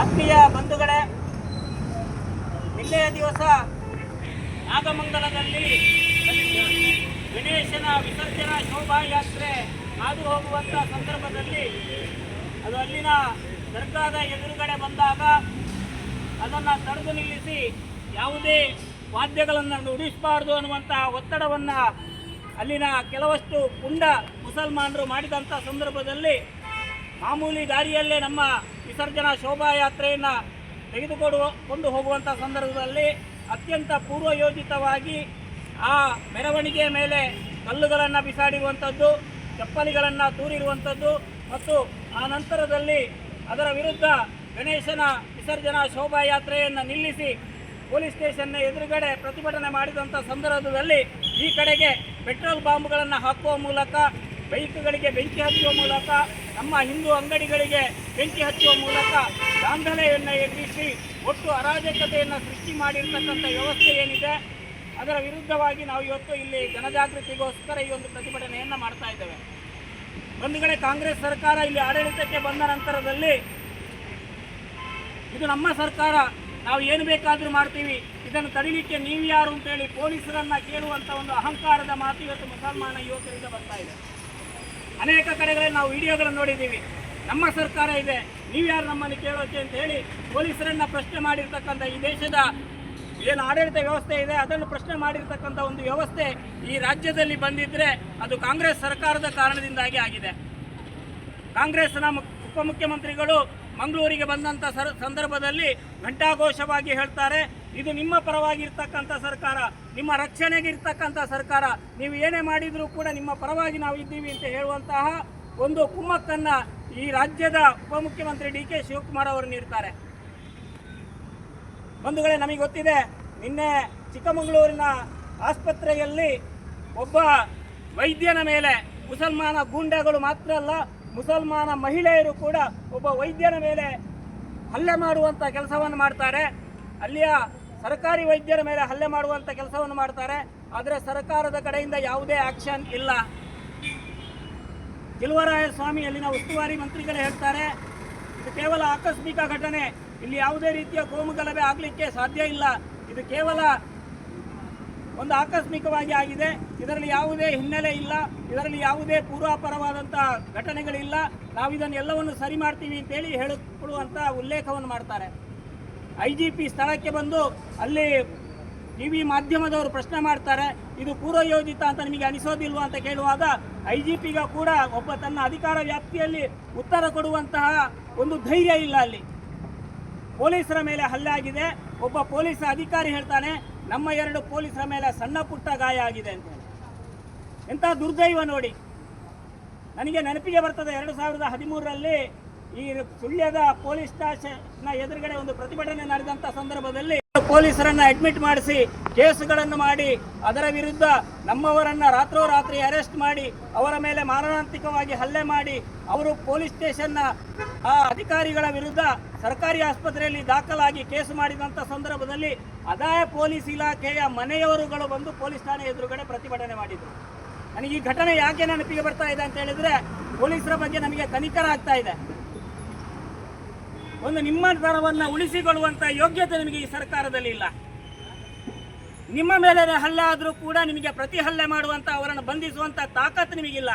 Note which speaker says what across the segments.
Speaker 1: ಆತ್ಮೀಯ ಬಂಧುಗಳೇ, ನಿನ್ನೆಯ ದಿವಸ ನಾಗಮಂಗಲದಲ್ಲಿ ಗಣೇಶನ ವಿಸರ್ಜನಾ ಶೋಭಾಯಾತ್ರೆ ಹಾದು ಹೋಗುವಂಥ ಸಂದರ್ಭದಲ್ಲಿ ಅದು ಅಲ್ಲಿನ ದರ್ಗಾದ ಎದುರುಗಡೆ ಬಂದಾಗ ಅದನ್ನು ತಡೆದು ನಿಲ್ಲಿಸಿ ಯಾವುದೇ ವಾದ್ಯಗಳನ್ನು ನುಡಿಸಬಾರ್ದು ಅನ್ನುವಂಥ ಒತ್ತಡವನ್ನು ಅಲ್ಲಿನ ಕೆಲವಷ್ಟು ಪುಂಡ ಮುಸಲ್ಮಾನರು ಮಾಡಿದಂಥ ಸಂದರ್ಭದಲ್ಲಿ ಮಾಮೂಲಿ ದಾರಿಯಲ್ಲೇ ನಮ್ಮ ವಿಸರ್ಜನಾ ಶೋಭಾಯಾತ್ರೆಯನ್ನು ತೆಗೆದುಕೊಡುವ, ಕೊಂಡು ಹೋಗುವಂಥ ಸಂದರ್ಭದಲ್ಲಿ ಅತ್ಯಂತ ಪೂರ್ವಯೋಜಿತವಾಗಿ ಆ ಮೆರವಣಿಗೆಯ ಮೇಲೆ ಕಲ್ಲುಗಳನ್ನು ಬಿಸಾಡಿರುವಂಥದ್ದು ಚಪ್ಪಲಿಗಳನ್ನು ತೂರಿರುವಂಥದ್ದು ಮತ್ತು ಆ ನಂತರದಲ್ಲಿ ಅದರ ವಿರುದ್ಧ ಗಣೇಶನ ವಿಸರ್ಜನಾ ಶೋಭಾಯಾತ್ರೆಯನ್ನು ನಿಲ್ಲಿಸಿ ಪೊಲೀಸ್ ಸ್ಟೇಷನ್ನ ಎದುರುಗಡೆ ಪ್ರತಿಭಟನೆ ಮಾಡಿದಂಥ ಸಂದರ್ಭದಲ್ಲಿ ಈ ಕಡೆಗೆ ಪೆಟ್ರೋಲ್ ಬಾಂಬ್ಗಳನ್ನು ಹಾಕುವ ಮೂಲಕ ಬೈಕ್ಗಳಿಗೆ ಬೆಂಕಿ ಹಚ್ಚುವ ಮೂಲಕ, ನಮ್ಮ ಹಿಂದೂ ಅಂಗಡಿಗಳಿಗೆ ಬೆಂಕಿ ಹಚ್ಚುವ ಮೂಲಕ ದಾಂಧಲೆಯನ್ನು ಎದುರಿಸಿ ಒಟ್ಟು ಅರಾಜಕತೆಯನ್ನು ಸೃಷ್ಟಿ ಮಾಡಿರ್ತಕ್ಕಂಥ ವ್ಯವಸ್ಥೆ ಏನಿದೆ, ಅದರ ವಿರುದ್ಧವಾಗಿ ನಾವು ಇವತ್ತು ಇಲ್ಲಿ ಜನಜಾಗೃತಿಗೋಸ್ಕರ ಈ ಒಂದು ಪ್ರತಿಭಟನೆಯನ್ನು ಮಾಡ್ತಾ ಇದ್ದೇವೆ. ಒಂದು ಕಡೆ ಕಾಂಗ್ರೆಸ್ ಸರ್ಕಾರ ಇಲ್ಲಿ ಆಡಳಿತಕ್ಕೆ ಬಂದ ನಂತರದಲ್ಲಿ ಇದು ನಮ್ಮ ಸರ್ಕಾರ, ನಾವು ಏನು ಬೇಕಾದರೂ ಮಾಡ್ತೀವಿ, ಇದನ್ನು ತಡಿಲಿಕ್ಕೆ ನೀವು ಯಾರು ಅಂತೇಳಿ ಪೊಲೀಸರನ್ನು ಕೇಳುವಂಥ ಒಂದು ಅಹಂಕಾರದ ಮಾತು ಇವತ್ತು ಮುಸಲ್ಮಾನ ಯುವಕರಿಂದ ಬರ್ತಾ ಇದೆ. ಅನೇಕ ಕಡೆಗಳಲ್ಲಿ ನಾವು ವಿಡಿಯೋಗಳನ್ನು ನೋಡಿದ್ದೀವಿ. ನಮ್ಮ ಸರ್ಕಾರ ಇದೆ. ನೀವು ಯಾರು ನಮ್ಮನ್ನು ಕೇಳೋಕೆ ಅಂತ ಹೇಳಿ ಪೊಲೀಸರನ್ನ ಪ್ರಶ್ನೆ ಮಾಡಿರ್ತಕ್ಕಂಥ ಈ ದೇಶದ ಏನು ಆಡಳಿತ ವ್ಯವಸ್ಥೆ ಇದೆ, ಅದನ್ನು ಪ್ರಶ್ನೆ ಮಾಡಿರ್ತಕ್ಕಂಥ ಒಂದು ವ್ಯವಸ್ಥೆ ಈ ರಾಜ್ಯದಲ್ಲಿ ಬಂದಿದ್ರೆ ಅದು ಕಾಂಗ್ರೆಸ್ ಸರ್ಕಾರದ ಕಾರಣದಿಂದಾಗಿ ಆಗಿದೆ. ಕಾಂಗ್ರೆಸ್ನ ಮುಖ್- ಉಪಮುಖ್ಯಮಂತ್ರಿಗಳು ಮಂಗಳೂರಿಗೆ ಬಂದಂಥ ಸಂದರ್ಭದಲ್ಲಿ ಘಂಟಾಘೋಷವಾಗಿ ಹೇಳ್ತಾರೆ ಇದು ನಿಮ್ಮ ಪರವಾಗಿ ಇರ್ತಕ್ಕಂಥ ಸರ್ಕಾರ, ನಿಮ್ಮ ರಕ್ಷಣೆಗೆ ಇರ್ತಕ್ಕಂಥ ಸರ್ಕಾರ. ನೀವು ಏನೇ ಮಾಡಿದರೂ ಕೂಡ ನಿಮ್ಮ ಪರವಾಗಿ ನಾವು ಇದ್ದೀವಿ ಅಂತ ಹೇಳುವಂತಹ ಒಂದು ಕುಮ್ಮಕ್ಕನ್ನು ಈ ರಾಜ್ಯದ ಉಪಮುಖ್ಯಮಂತ್ರಿ ಡಿ ಕೆ ಶಿವಕುಮಾರ್ ಅವರು ನೀಡ್ತಾರೆ. ಬಂಧುಗಳೇ, ನಮಗೆ ಗೊತ್ತಿದೆ, ನಿನ್ನೆ ಚಿಕ್ಕಮಗಳೂರಿನ ಆಸ್ಪತ್ರೆಯಲ್ಲಿ ಒಬ್ಬ ವೈದ್ಯನ ಮೇಲೆ ಮುಸಲ್ಮಾನ ಗೂಂಡಾಗಳು ಮಾತ್ರ ಅಲ್ಲ, ಮುಸಲ್ಮಾನ ಮಹಿಳೆಯರು ಕೂಡ ಒಬ್ಬ ವೈದ್ಯನ ಮೇಲೆ ಹಲ್ಲೆ ಮಾಡುವಂಥ ಕೆಲಸವನ್ನು ಮಾಡ್ತಾರೆ. ಅಲ್ಲಿಯ ಸರ್ಕಾರಿ ವೈದ್ಯರ ಮೇಲೆ ಹಲ್ಲೆ ಮಾಡುವಂಥ ಕೆಲಸವನ್ನು ಮಾಡ್ತಾರೆ, ಆದರೆ ಸರ್ಕಾರದ ಕಡೆಯಿಂದ ಯಾವುದೇ ಆಕ್ಷನ್ ಇಲ್ಲ. ಜಿಲ್ವರಾಯ ಸ್ವಾಮಿ ಅಲ್ಲಿನ ಉಸ್ತುವಾರಿ ಮಂತ್ರಿಗಳು ಹೇಳ್ತಾರೆ, ಇದು ಕೇವಲ ಆಕಸ್ಮಿಕ ಘಟನೆ, ಇಲ್ಲಿ ಯಾವುದೇ ರೀತಿಯ ಕೋಮುಗಲಭೆ ಆಗಲಿಕ್ಕೆ ಸಾಧ್ಯ ಇಲ್ಲ. ಇದು ಕೇವಲ ಒಂದು ಆಕಸ್ಮಿಕವಾಗಿ ಆಗಿದೆ, ಇದರಲ್ಲಿ ಯಾವುದೇ ಹಿನ್ನೆಲೆ ಇಲ್ಲ, ಇದರಲ್ಲಿ ಯಾವುದೇ ಪೂರ್ವಾಪರವಾದಂಥ ಘಟನೆಗಳಿಲ್ಲ. ನಾವು ಇದನ್ನು ಎಲ್ಲವನ್ನು ಸರಿ ಮಾಡ್ತೀವಿ ಅಂತೇಳಿ ಹೇಳಿಕೊಳ್ಳುವಂಥ ಉಲ್ಲೇಖವನ್ನು ಮಾಡ್ತಾರೆ. ಐ ಜಿ ಪಿ ಸ್ಥಳಕ್ಕೆ ಬಂದು ಅಲ್ಲಿ ಟಿ ವಿ ಮಾಧ್ಯಮದವರು ಪ್ರಶ್ನೆ ಮಾಡ್ತಾರೆ, ಇದು ಪೂರ್ವಯೋಜಿತ ಅಂತ ನಿಮಗೆ ಅನಿಸೋದಿಲ್ವಾ ಅಂತ ಕೇಳುವಾಗ ಐ ಜಿ ಪಿಗ ಕೂಡ ಒಬ್ಬ ತನ್ನ ಅಧಿಕಾರ ವ್ಯಾಪ್ತಿಯಲ್ಲಿ ಉತ್ತರ ಕೊಡುವಂತಹ ಒಂದು ಧೈರ್ಯ ಇಲ್ಲ ಅಲ್ಲಿ ಪೊಲೀಸರ ಮೇಲೆ ಹಲ್ಲೆ ಆಗಿದೆ, ಒಬ್ಬ ಪೊಲೀಸ್ ಅಧಿಕಾರಿ ಹೇಳ್ತಾನೆ, ನಮ್ಮ ಎರಡು ಪೊಲೀಸರ ಮೇಲೆ ಸಣ್ಣ ಪುಟ್ಟ ಗಾಯ ಆಗಿದೆ ಅಂತ ಹೇಳಿ. ಎಂಥ ದುರ್ದೈವ ನೋಡಿ ನನಗೆ ನೆನಪಿಗೆ ಬರ್ತದೆ, ಎರಡು ಸಾವಿರದ ಹದಿಮೂರರಲ್ಲಿ ಈ ಸುಳ್ಯದ ಪೊಲೀಸ್ ಸ್ಟೇಷನ್ನ ಎದುರುಗಡೆ ಒಂದು ಪ್ರತಿಭಟನೆ ನಡೆದಂಥ ಸಂದರ್ಭದಲ್ಲಿ ಪೊಲೀಸರನ್ನ ಅಡ್ಮಿಟ್ ಮಾಡಿಸಿ ಕೇಸುಗಳನ್ನು ಮಾಡಿ ಅದರ ವಿರುದ್ಧ ನಮ್ಮವರನ್ನ ರಾತ್ರೋರಾತ್ರಿ ಅರೆಸ್ಟ್ ಮಾಡಿ ಅವರ ಮೇಲೆ ಮಾರಣಾಂತಿಕವಾಗಿ ಹಲ್ಲೆ ಮಾಡಿ ಅವರು ಪೊಲೀಸ್ ಸ್ಟೇಷನ್ನ ಆ ಅಧಿಕಾರಿಗಳ ವಿರುದ್ಧ ಸರ್ಕಾರಿ ಆಸ್ಪತ್ರೆಯಲ್ಲಿ ದಾಖಲಾಗಿ ಕೇಸು ಮಾಡಿದಂಥ ಸಂದರ್ಭದಲ್ಲಿ ಅದಾಯ ಪೊಲೀಸ್ ಇಲಾಖೆಯ ಮನೆಯವರುಗಳು ಬಂದು ಪೊಲೀಸ್ ಠಾಣೆ ಎದುರುಗಡೆ ಪ್ರತಿಭಟನೆ ಮಾಡಿದರು. ನನಗೆ ಈ ಘಟನೆ ಯಾಕೆ ನೆನಪಿಗೆ ಬರ್ತಾ ಇದೆ ಅಂತ ಹೇಳಿದ್ರೆ ಪೊಲೀಸರ ಬಗ್ಗೆ ನಮಗೆ ತನಿಖರ ಆಗ್ತಾ ಇದೆ. ಒಂದು ನಿಮ್ಮ ದರವನ್ನು ಉಳಿಸಿಕೊಳ್ಳುವಂಥ ಯೋಗ್ಯತೆ ನಿಮಗೆ ಈ ಸರ್ಕಾರದಲ್ಲಿ ಇಲ್ಲ. ನಿಮ್ಮ ಮೇಲೆ ಹಲ್ಲೆ ಆದರೂ ಕೂಡ ನಿಮಗೆ ಪ್ರತಿ ಹಲ್ಲೆ ಮಾಡುವಂತ ಅವರನ್ನು ಬಂಧಿಸುವಂಥ ತಾಕತ್ತು ನಿಮಗಿಲ್ಲ.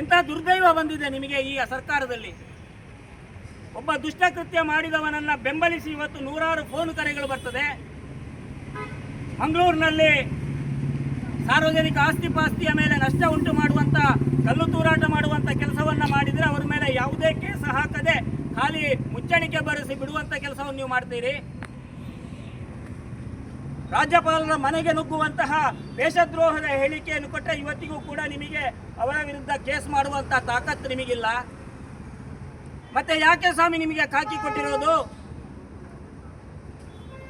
Speaker 1: ಎಂಥ ದುರ್ದೈವ ಬಂದಿದೆ ನಿಮಗೆ ಈ ಸರ್ಕಾರದಲ್ಲಿ. ಒಬ್ಬ ದುಷ್ಟಕೃತ್ಯ ಮಾಡಿದವನನ್ನ ಬೆಂಬಲಿಸಿ ಇವತ್ತು ನೂರಾರು ಫೋನ್ ಕರೆಗಳು ಬರ್ತದೆ. ಮಂಗಳೂರಿನಲ್ಲಿ ಸಾರ್ವಜನಿಕ ಆಸ್ತಿ ಪಾಸ್ತಿಯ ಮೇಲೆ ನಷ್ಟ ಉಂಟು ಮಾಡುವಂತ ಕಲ್ಲು ತೂರಾಟ ಮಾಡುವಂತ ಕೆಲಸವನ್ನ ಮಾಡಿದರೆ ಅವರ ಮೇಲೆ ಯಾವುದೇ ಕೇಸ್ ಹಾಕದೆ ಖಾಲಿ ಮುಚ್ಚಣಿಕೆ ಬರೆಸಿ ಬಿಡುವಂತ ಕೆಲಸವನ್ನು ನೀವು ಮಾಡ್ತೀರಿ. ರಾಜ್ಯಪಾಲರ ಮನೆಗೆ ನುಗ್ಗುವಂತಹ ದೇಶದ್ರೋಹದ ಹೇಳಿಕೆಯನ್ನು ಕೊಟ್ಟ ಇವತ್ತಿಗೂ ಕೂಡ ನಿಮಗೆ ಅವರ ವಿರುದ್ಧ ಕೇಸ್ ಮಾಡುವಂತ ತಾಕತ್ತು ನಿಮಗಿಲ್ಲ. ಮತ್ತೆ ಯಾಕೆ ಸ್ವಾಮಿ ನಿಮಗೆ ಖಾಕಿ ಕೊಟ್ಟಿರೋದು?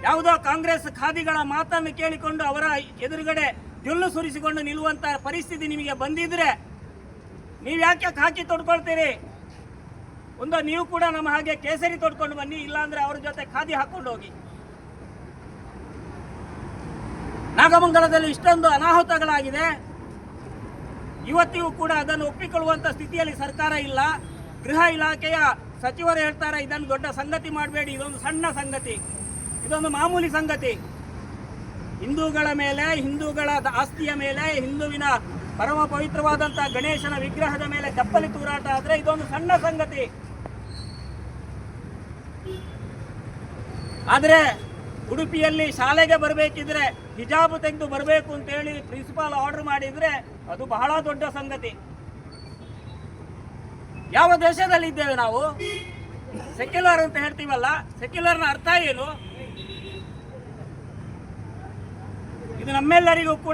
Speaker 1: ಯಾವುದೋ ಕಾಂಗ್ರೆಸ್ ಖಾದಿಗಳ ಮಾತನ್ನು ಕೇಳಿಕೊಂಡು ಅವರ ಎದುರುಗಡೆ ಜೊಲ್ಲು ಸುರಿಸಿಕೊಂಡು ನಿಲ್ಲುವಂತಹ ಪರಿಸ್ಥಿತಿ ನಿಮಗೆ ಬಂದಿದ್ರೆ ನೀವು ಯಾಕೆ ತೊಡ್ಕೊಳ್ತೀರಿ? ಒಂದು ನೀವು ಕೂಡ ನಮ್ಮ ಹಾಗೆ ಕೇಸರಿ ತೊಡ್ಕೊಂಡು ಬನ್ನಿ, ಇಲ್ಲಾಂದ್ರೆ ಅವ್ರ ಜೊತೆ ಖಾದಿ ಹಾಕೊಂಡು ಹೋಗಿ. ನಾಗಮಂಗಲದಲ್ಲಿ ಇಷ್ಟೊಂದು ಅನಾಹುತಗಳಾಗಿದೆ. ಇವತ್ತಿಗೂ ಕೂಡ ಅದನ್ನು ಒಪ್ಪಿಕೊಳ್ಳುವಂತ ಸ್ಥಿತಿಯಲ್ಲಿ ಸರ್ಕಾರ ಇಲ್ಲ. ಗೃಹ ಇಲಾಖೆಯ ಸಚಿವರು ಹೇಳ್ತಾರೆ ಇದನ್ನು ದೊಡ್ಡ ಸಂಗತಿ ಮಾಡಬೇಡಿ, ಇದೊಂದು ಸಣ್ಣ ಸಂಗತಿ. ಇದೊಂದು ಮಾಮೂಲಿ ಸಂಗತಿ. ಹಿಂದೂಗಳ ಮೇಲೆ, ಹಿಂದೂಗಳ ಆಸ್ತಿಯ ಮೇಲೆ, ಹಿಂದುವಿನ ಪರಮ ಪವಿತ್ರವಾದಂಥ ಗಣೇಶನ ವಿಗ್ರಹದ ಮೇಲೆ ಚಪ್ಪಲಿ ತೂರಾಟ ಆದರೆ ಇದೊಂದು ಸಣ್ಣ ಸಂಗತಿ. ಆದರೆ ಉಡುಪಿಯಲ್ಲಿ ಶಾಲೆಗೆ ಬರಬೇಕಿದ್ರೆ ಹಿಜಾಬ್ ತೆಗೆದು ಬರಬೇಕು ಅಂತೇಳಿ ಪ್ರಿನ್ಸಿಪಾಲ್ ಆರ್ಡರ್ ಮಾಡಿದ್ರೆ ಅದು ಬಹಳ ದೊಡ್ಡ ಸಂಗತಿ. ಯಾವ ದೇಶದಲ್ಲಿ ಇದ್ದೇವೆ ನಾವು? ಸೆಕ್ಯುಲರ್ ಅಂತ ಹೇಳ್ತೀವಲ್ಲ ಸೆಕ್ಯುಲರ್ನ ಅರ್ಥ ಏನು? ಇದು ನಮ್ಮೆಲ್ಲರಿಗೂ ಕೂಡ